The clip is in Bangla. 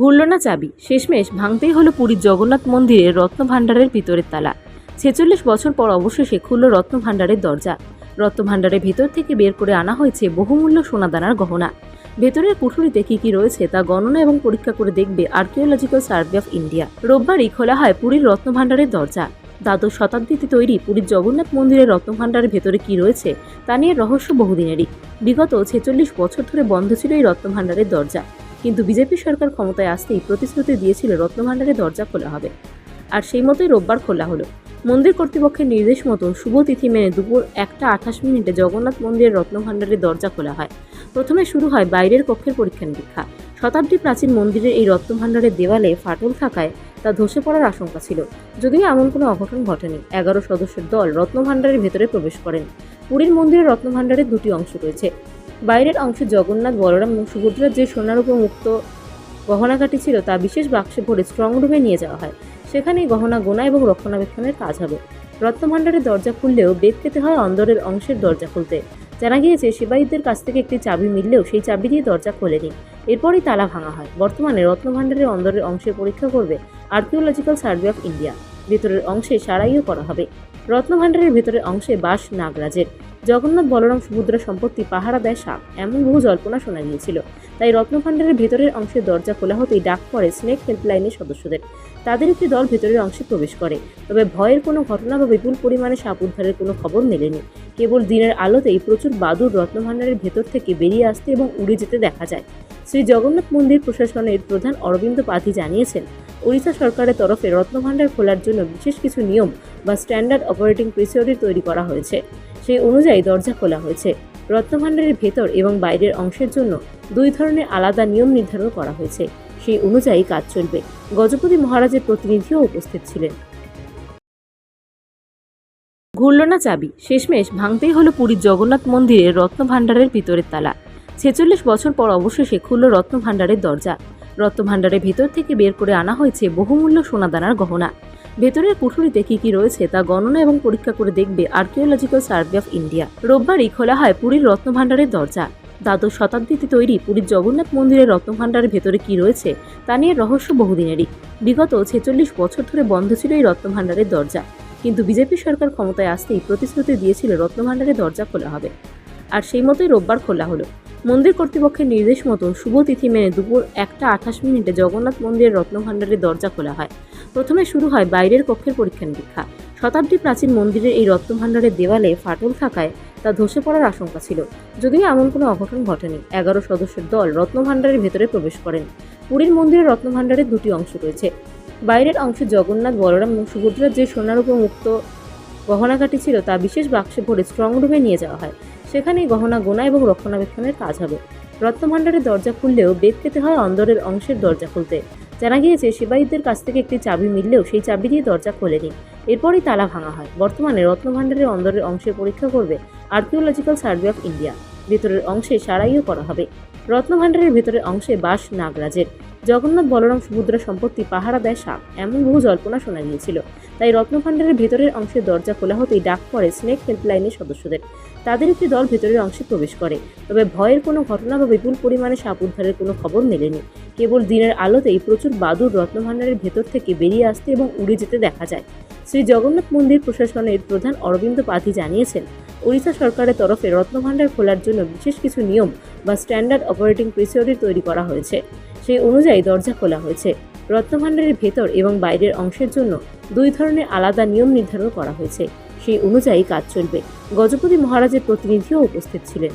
ঘুরল না চাবি। শেষমেশ ভাঙতেই হলো পুরীর জগন্নাথ মন্দিরের রত্ন ভাণ্ডারের ভিতরের তালা। ছেচল্লিশ বছর পর অবশেষে খুলল রত্ন ভাণ্ডারের দরজা। রত্ন ভাণ্ডারের ভেতর থেকে বের করে আনা হয়েছে বহুমূল্য সোনাদানার গহনা। ভেতরের কুঠুরিতে কি কি রয়েছে তা গণনা এবং পরীক্ষা করে দেখবে আর্কিওলজিক্যাল সার্ভে অফ ইন্ডিয়া রোববারই খোলা হয় পুরীর রত্ন ভাণ্ডারের দরজা। দ্বাদশ শতাব্দীতে তৈরি পুরীর জগন্নাথ মন্দিরের রত্ন ভাণ্ডারের ভেতরে কি রয়েছে তা নিয়ে রহস্য বহুদিনেরই। বিগত ছেচল্লিশ বছর ধরে বন্ধ ছিল এই রত্ন ভাণ্ডারের দরজা। কিন্তু বিজেপি সরকার ক্ষমতায় আসতেই প্রতিশ্রুতি দিয়েছিল রত্নভাণ্ডারের দরজা খোলা হবে। আর সেই মতোই রোববার খোলা হলো। মন্দির কর্তৃপক্ষের নির্দেশ মতো শুভ তিথি মেনে দুপুর একটা আঠাশ মিনিটে জগন্নাথ মন্দিরের রত্নভাণ্ডারের দরজা খোলা হয়। প্রথমে শুরু হয় বাইরের কক্ষের পরীক্ষা নিরীক্ষা। শতাব্দী প্রাচীন মন্দিরের এই রত্নভাণ্ডারের দেওয়ালে ফাটল থাকায় তা ধসে পড়ার আশঙ্কা ছিল। যদিও এমন কোনো অঘটন ঘটেনি। এগারো সদস্যের দল রত্নভাণ্ডারের ভেতরে প্রবেশ করেন। পুরীর মন্দিরের রত্নভাণ্ডারের দুটি অংশ রয়েছে। বাইরের অংশে জগন্নাথ, বলরাম এবং সুভদ্রার যে উপর মুক্ত গহনাকাটি ছিল তা বিশেষ বাক্সে ভরে স্ট্রং রুমে নিয়ে যাওয়া হয়। সেখানেই গহনা গোনা এবং রক্ষণাবেক্ষণের কাজ হবে। রত্নভাণ্ডারের দরজা খুললেও বেগ পেতে হয় অন্দরের অংশের দরজা খুলতে। জানা গিয়েছে সেবায়িতদের কাছ থেকে একটি চাবি মিললেও সেই চাবি দিয়ে দরজা খোলেনি। এরপরই তালা ভাঙা হয়। বর্তমানে রত্নভাণ্ডারের অন্দরের অংশের পরীক্ষা করবে আর্কিওলজিক্যাল সার্ভে অফ ইন্ডিয়া ভেতরের অংশে সারাইও করা হবে। রত্নভাণ্ডারের ভেতরের অংশে বাস নাগরাজের। জগন্নাথ বলরাম সমুদ্র সম্পত্তি পাহারা দেয় সাপ, এমন বহু জল্পনা শোনা গিয়েছিল। তাই রত্নভাণ্ডারের ভেতরের অংশের দরজা খোলা হতেই ডাক পড়ে স্নেক হেল্পলাইনের সদস্যদের। তাদের একটি দল ভেতরের অংশে প্রবেশ করে। তবে ভয়ের কোনো ঘটনা বা বিপুল পরিমাণে সাপ উদ্ধারের কোনো খবর মেলেনি। কেবল দিনের আলোতেই প্রচুর বাদুর রত্নভাণ্ডারের ভেতর থেকে বেরিয়ে আসতে এবং উড়ে যেতে দেখা যায়। শ্রী জগন্নাথ মন্দির প্রশাসনের প্রধান অরবিন্দ পাধি জানিয়েছেন, ওড়িশা সরকারের তরফে রত্নভাণ্ডার খোলার জন্য বিশেষ কিছু নিয়ম বা স্ট্যান্ডার্ড অপারেটিং প্রসিডিউর তৈরি করা হয়েছে। সেই অনুযায়ী দরজা খোলা হয়েছে। রত্নভাণ্ডারের ভেতর এবং বাইরের অংশের জন্য দুই ধরনের আলাদা নিয়ম নির্ধারণ করা হয়েছে। সেই অনুযায়ী কাজ চলবে। গজপতি মহারাজের প্রতিনিধিও উপস্থিত ছিলেন। ঘুরল না চাবি। শেষমেশ ভাঙতেই হলো পুরীর জগন্নাথ মন্দিরের রত্ন ভাণ্ডারের ভিতরের তালা। ছেচল্লিশ বছর পর অবশেষে খুলল রত্ন ভাণ্ডারের দরজা। রত্ন ভাণ্ডারের ভেতর থেকে বের করে আনা হয়েছে বহুমূল্য সোনাদানার গহনা। ভেতরের কুঠুরিতে কি কি রয়েছে তা গণনা এবং পরীক্ষা করে দেখবে আর্কিওলজিক্যাল সার্ভে অফ ইন্ডিয়া রোববারই খোলা হয় পুরীর রত্নভাণ্ডারের দরজা। দ্বাদশ শতাব্দীতে তৈরি পুরীর জগন্নাথ মন্দিরের রত্নভাণ্ডারের ভেতরে কি রয়েছে তা নিয়ে রহস্য বহুদিনেরই। বিগত ছেচল্লিশ বছর ধরে বন্ধ ছিল এই রত্নভাণ্ডারের দরজা। কিন্তু বিজেপি সরকার ক্ষমতায় আসতেই প্রতিশ্রুতি দিয়েছিল রত্নভাণ্ডারের দরজা খোলা হবে। আর সেই মতোই রোববার খোলা হলো। মন্দির কর্তৃপক্ষের নির্দেশ মতো শুভ তিথি মেনে দুপুর একটা আঠাশ মিনিটে জগন্নাথ মন্দিরের রত্নভাণ্ডারের দরজা খোলা হয়। প্রথমে শুরু হয় বাইরের কক্ষের পরীক্ষা নিরীক্ষা। শতাব্দী প্রাচীন মন্দিরের এই রত্নভাণ্ডারের দেওয়ালে ফাটল থাকায় তা ধসে পড়ার আশঙ্কা ছিল। যদিও এমন কোনো অঘটন ঘটেনি, এগারো সদস্যের দল রত্নভাণ্ডারের ভেতরে প্রবেশ করেন। পুরীর মন্দিরের রত্নভাণ্ডারের দুটি অংশ রয়েছে। বাইরের অংশে জগন্নাথ, বলরাম এবং সুভদ্রার যে সোনার উপর মুক্ত গহনাকাটি ছিল তা বিশেষ বাক্সে ভরে স্ট্রং রুমে নিয়ে যাওয়া হয়। সেখানেই গহনা গোনা এবং রক্ষণাবেক্ষণের কাজ হবে। রত্নভাণ্ডারের দরজা খুললেও বেগ পেতে হয় অন্দরের অংশের দরজা খুলতে। জানা গিয়েছে সেবায়িতদের কাছ থেকে একটি চাবি মিললেও সেই চাবি দিয়ে দরজা খোলেনি। এরপরই তালা ভাঙা হয়। বর্তমানে রত্নভাণ্ডারের অন্দরের অংশের পরীক্ষা করবে আর্কিওলজিক্যাল সার্ভে অফ ইন্ডিয়া ভেতরের অংশে সারাইও করা হবে। রত্নভাণ্ডারের ভেতরের অংশে বাস নাগরাজের। জগন্নাথ বলরাম সমুদ্র সম্পত্তি পাহারা দেয় সাপ এমন বহু জল্পনা শোনা গিয়েছিল। তাই রত্নভাণ্ডারের ভেতরের অংশের দরজা খোলা হতেই ডাক পড়ে স্নেক হেল্পলাইনের সদস্যদের। তাদের একটি দল ভেতরের অংশে প্রবেশ করে। তবে ভয়ের কোনো ঘটনা বা বিপুল পরিমাণে সাপ উদ্ধারের কোনো খবর মেলেনি। কেবল দিনের আলোতেই প্রচুর বাদুর রত্নভাণ্ডারের ভেতর থেকে বেরিয়ে আসতে এবং উড়ে যেতে দেখা যায়। শ্রী জগন্নাথ মন্দির প্রশাসনের প্রধান অরবিন্দ পাধি জানিয়েছেন, ওড়িশা সরকারের তরফে রত্নভাণ্ডার খোলার জন্য বিশেষ কিছু নিয়ম বা স্ট্যান্ডার্ড অপারেটিং প্রসিডিউর তৈরি করা হয়েছে। সেই অনুযায়ী দরজা খোলা হয়েছে। রত্নভাণ্ডারের ভেতর এবং বাইরের অংশের জন্য দুই ধরনের আলাদা নিয়ম নির্ধারণ করা হয়েছে। সেই অনুযায়ী কাজ চলবে। গজপতি মহারাজের প্রতিনিধিও উপস্থিত ছিলেন।